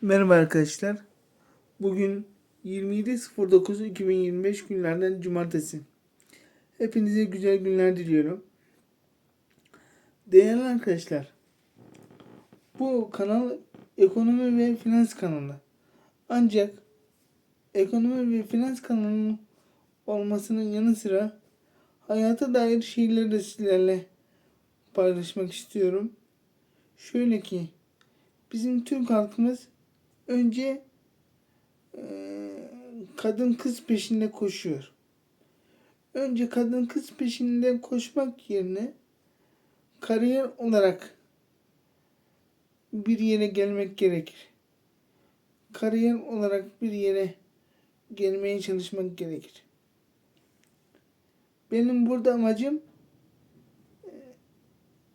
Merhaba arkadaşlar. Bugün 27.09.2025 günlerden cumartesi. Hepinize güzel günler diliyorum. Değerli arkadaşlar, bu kanal ekonomi ve finans kanalı. Ancak ekonomi ve finans kanalının olmasının yanı sıra hayata dair şeyleri de sizlerle paylaşmak istiyorum. Şöyle ki bizim Türk halkımız önce eee, kadın kız peşinde koşuyor. Önce kadın kız peşinde koşmak yerine kariyer olarak bir yere gelmek gerekir. Kariyer olarak bir yere gelmeye çalışmak gerekir. Benim burada amacım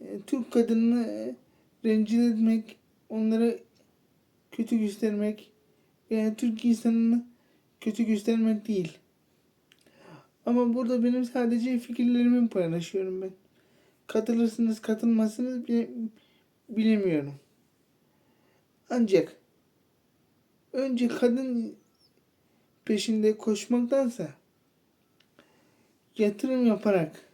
eee, Türk kadınını eee, rencide etmek, onları kötü göstermek veya Türk insanını kötü göstermek değil. Ama burada benim sadece fikirlerimi paylaşıyorum ben. Katılırsınız, katılmazsınız bile, bilemiyorum. Ancak önce kadın peşinde koşmaktansa yatırım yaparak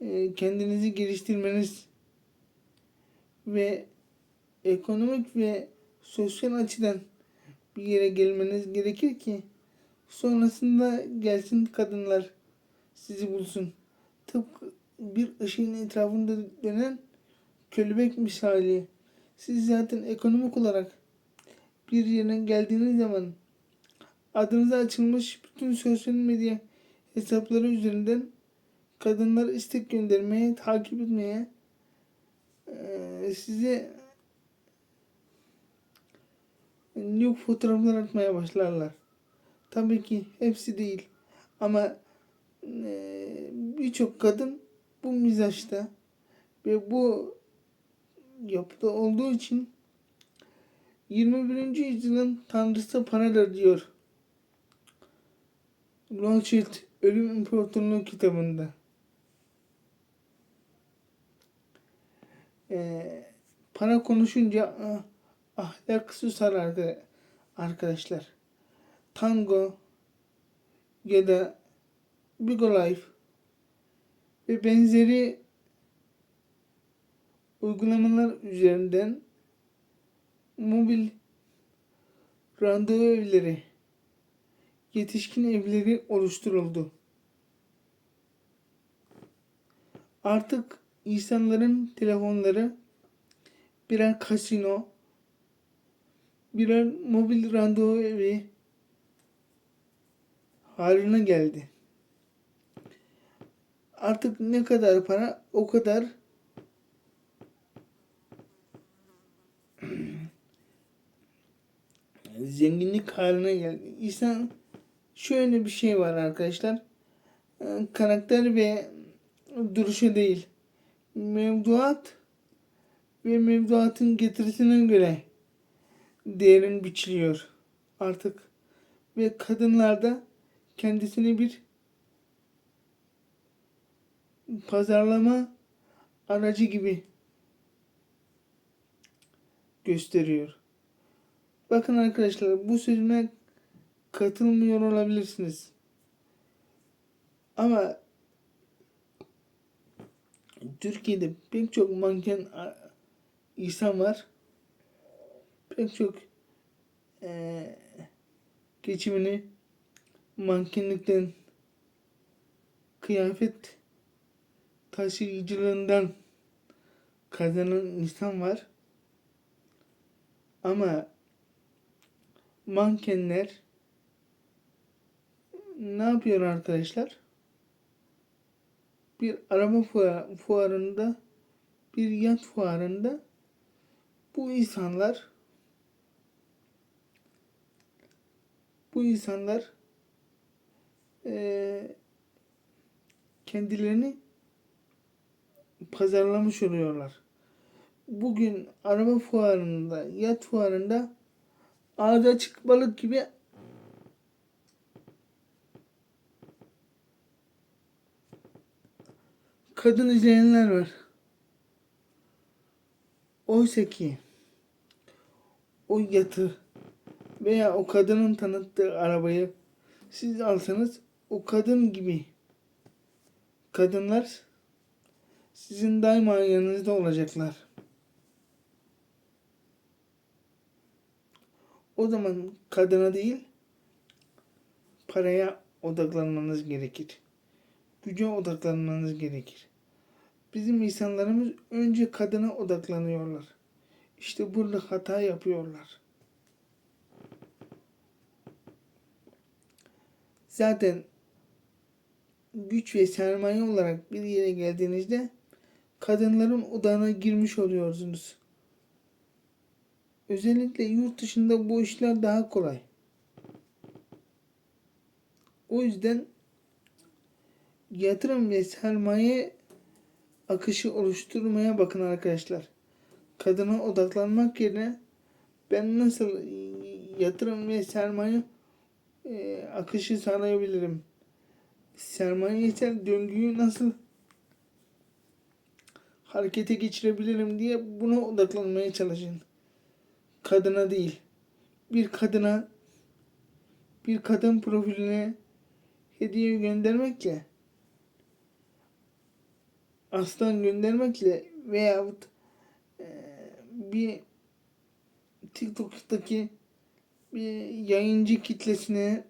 e, kendinizi geliştirmeniz ve ekonomik ve sosyal açıdan bir yere gelmeniz gerekir ki sonrasında gelsin kadınlar sizi bulsun. Tıpkı bir ışığın etrafında dönen kelebek misali. Siz zaten ekonomik olarak bir yere geldiğiniz zaman adınıza açılmış bütün sosyal medya hesapları üzerinden kadınlar istek göndermeye, takip etmeye, size nude fotoğraflar atmaya başlarlar. Tabii ki hepsi değil. Ama eee, birçok kadın bu mizaçta ve bu yapıda olduğu için 21. yüzyılın tanrısı paradır diyor. Rothschild Ölüm İmparatorluğu kitabında. Eee, para konuşunca ah, ahlak susar arka- arkadaşlar. Tango ya da Bigo Life ve benzeri uygulamalar üzerinden mobil randevu evleri, yetişkin evleri oluşturuldu. Artık insanların telefonları birer kasino, birer mobil randevu evi haline geldi. Artık ne kadar para o kadar zenginlik haline geldi. İnsan şöyle bir şey var arkadaşlar. Ee, Karakter ve duruşu değil. Mevduat ve mevduatın getirisine göre değerin biçiliyor artık. Ve kadınlarda kendisini bir pazarlama aracı gibi gösteriyor. Bakın arkadaşlar bu sözüme katılmıyor olabilirsiniz. Ama Türkiye'de pek çok manken insan var. Pek çok eee, geçimini mankenlikten kıyafet taşıyıcılığından kazanan insan var. Ama mankenler ne yapıyor arkadaşlar? Bir araba fuar- fuarında, bir yat fuarında bu insanlar bu insanlar eee, kendilerini pazarlamış oluyorlar. Bugün araba fuarında, yat fuarında ağzı açık balık gibi kadın izleyenler var. Oysa ki o yatı veya o kadının tanıttığı arabayı siz alsanız o kadın gibi kadınlar sizin daima yanınızda olacaklar. O zaman kadına değil paraya odaklanmanız gerekir. Güce odaklanmanız gerekir. Bizim insanlarımız önce kadına odaklanıyorlar. İşte burada hata yapıyorlar. Zaten güç ve sermaye olarak bir yere geldiğinizde kadınların odağına girmiş oluyorsunuz. Özellikle yurt dışında bu işler daha kolay. O yüzden yatırım ve sermaye akışı oluşturmaya bakın arkadaşlar. Kadına odaklanmak yerine ben nasıl yatırım ve sermaye e, akışı sağlayabilirim? Sermayesel döngüyü nasıl harekete geçirebilirim diye buna odaklanmaya çalışın. Kadına değil. Bir kadına bir kadın profiline hediye göndermekle aslan göndermekle veyahut e, bir TikTok'taki bir yayıncı kitlesine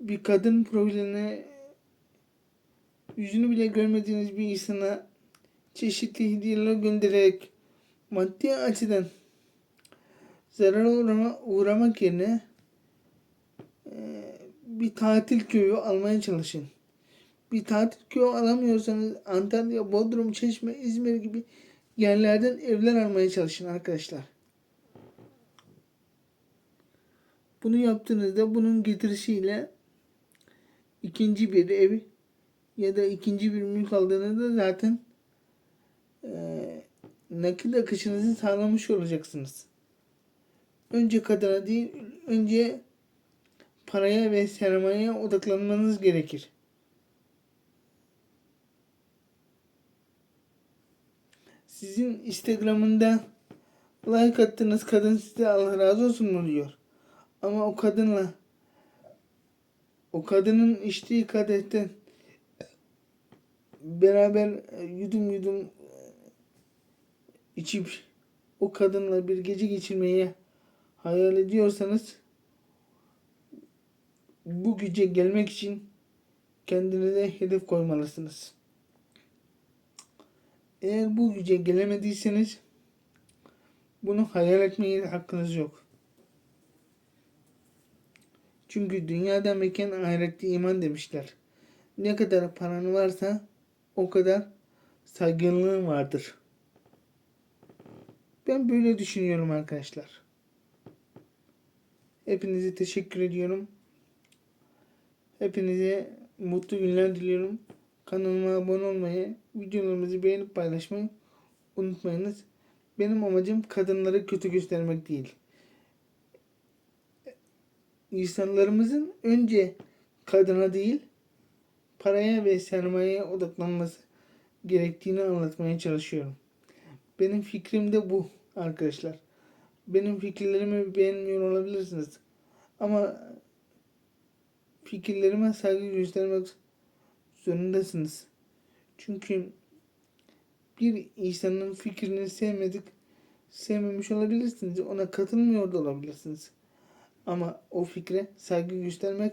bir kadın profiline yüzünü bile görmediğiniz bir insana çeşitli hediyeler göndererek maddi açıdan zarara uğrama, uğramak yerine e, bir tatil köyü almaya çalışın. Bir tatil köyü alamıyorsanız Antalya, Bodrum, Çeşme, İzmir gibi yerlerden evler almaya çalışın arkadaşlar. Bunu yaptığınızda bunun getirisiyle ikinci bir ev ya da ikinci bir mülk aldığınızda zaten e, nakit akışınızı sağlamış olacaksınız. Önce kadına değil, önce paraya ve sermayeye odaklanmanız gerekir. Sizin Instagram'ında like attığınız kadın size Allah razı olsun mu diyor. Ama o kadınla o kadının içtiği kadehten beraber yudum yudum içip o kadınla bir gece geçirmeyi hayal ediyorsanız bu güce gelmek için kendinize hedef koymalısınız. Eğer bu güce gelemediyseniz bunu hayal etmeye hakkınız yok. Çünkü dünyada mekan ahirette iman demişler. Ne kadar paran varsa o kadar saygınlığın vardır. Ben böyle düşünüyorum arkadaşlar. Hepinize teşekkür ediyorum. Hepinize mutlu günler diliyorum. Kanalıma abone olmayı, videolarımızı beğenip paylaşmayı unutmayınız. Benim amacım kadınları kötü göstermek değil. İnsanlarımızın önce kadına değil, paraya ve sermayeye odaklanması gerektiğini anlatmaya çalışıyorum. Benim fikrim de bu arkadaşlar. Benim fikirlerimi beğenmiyor olabilirsiniz. Ama fikirlerime saygı göstermek zorundasınız. Çünkü bir insanın fikrini sevmedik, sevmemiş olabilirsiniz. Ona katılmıyor da olabilirsiniz. Ama o fikre saygı göstermek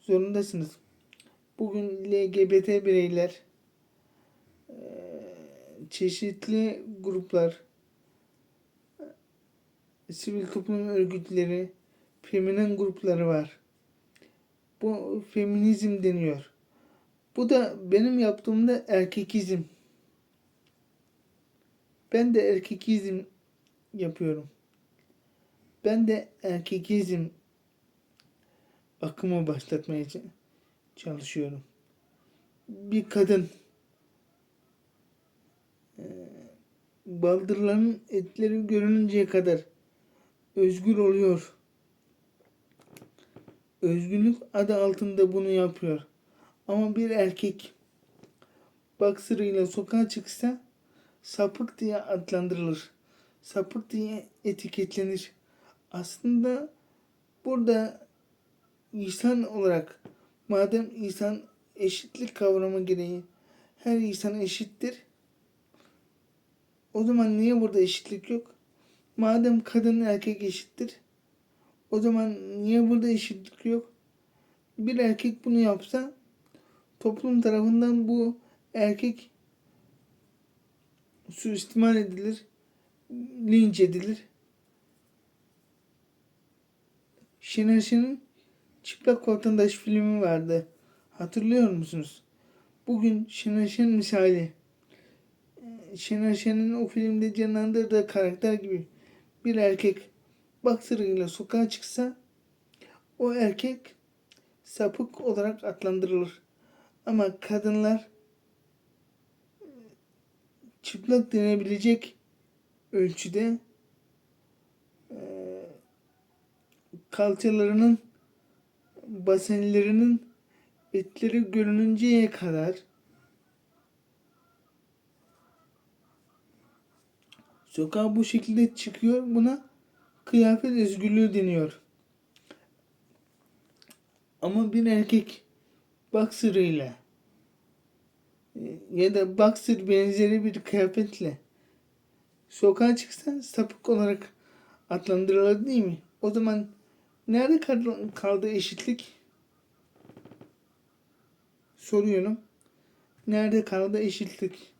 zorundasınız. Bugün LGBT bireyler, çeşitli gruplar, sivil toplum örgütleri, feminen grupları var. Bu feminizm deniyor. Bu da benim yaptığımda erkekizm. Ben de erkekizm yapıyorum. Ben de erkekizm akımı başlatmaya çalışıyorum. Bir kadın baldırların etleri görününceye kadar özgür oluyor. Özgürlük adı altında bunu yapıyor. Ama bir erkek baksırıyla sokağa çıksa sapık diye adlandırılır. sapık diye etiketlenir. Aslında burada insan olarak madem insan eşitlik kavramı gereği her insan eşittir. O zaman niye burada eşitlik yok? Madem kadın erkek eşittir. O zaman niye burada eşitlik yok? Bir erkek bunu yapsa toplum tarafından bu erkek suistimal edilir, linç edilir. Şener Çıplak Vatandaş filmi vardı. Hatırlıyor musunuz? Bugün Şener Şen misali. Ee, Şener o filmde canlandırdığı karakter gibi bir erkek baksırıyla sokağa çıksa o erkek sapık olarak adlandırılır. Ama kadınlar e, çıplak denebilecek ölçüde e, kalçalarının basenlerinin etleri görününceye kadar sokağa bu şekilde çıkıyor. Buna kıyafet özgürlüğü deniyor. Ama bir erkek boxer'ıyla e, ya da boxer benzeri bir kıyafetle sokağa çıksa sapık olarak adlandırılır değil mi? O zaman nerede kaldı, eşitlik? Soruyorum. Nerede kaldı eşitlik?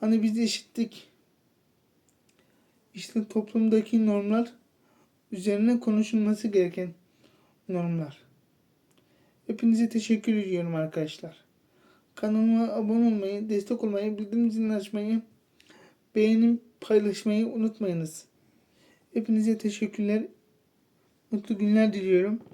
Hani biz eşittik. İşte toplumdaki normlar üzerine konuşulması gereken normlar. Hepinize teşekkür ediyorum arkadaşlar. Kanalıma abone olmayı, destek olmayı, bildirim zilini açmayı, beğenip paylaşmayı unutmayınız. Hepinize teşekkürler. Mutlu günler diliyorum.